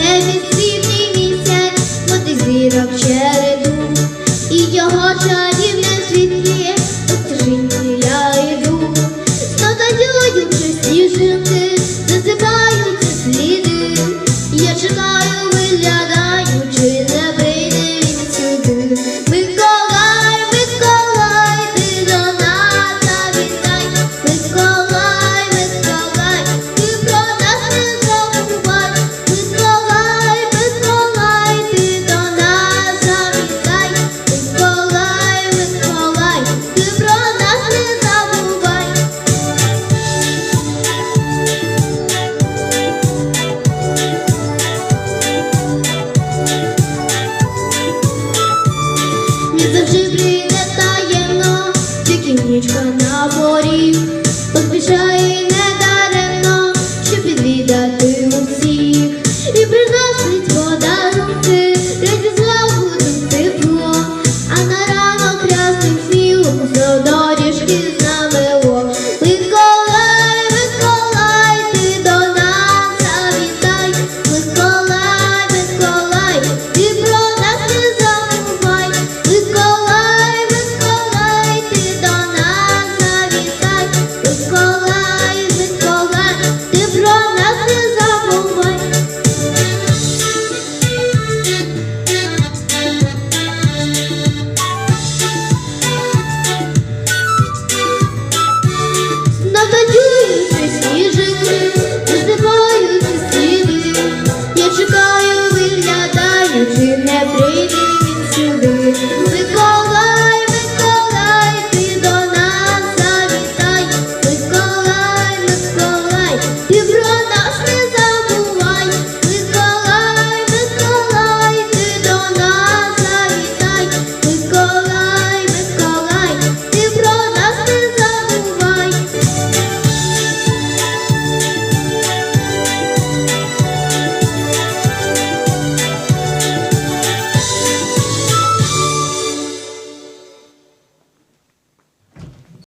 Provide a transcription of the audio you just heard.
небі срібний місяць, Моти зірок череду і його чарівне світлі, життя я йду, Снотаю часті жити, засипаються сліди, я чекаю вигляд.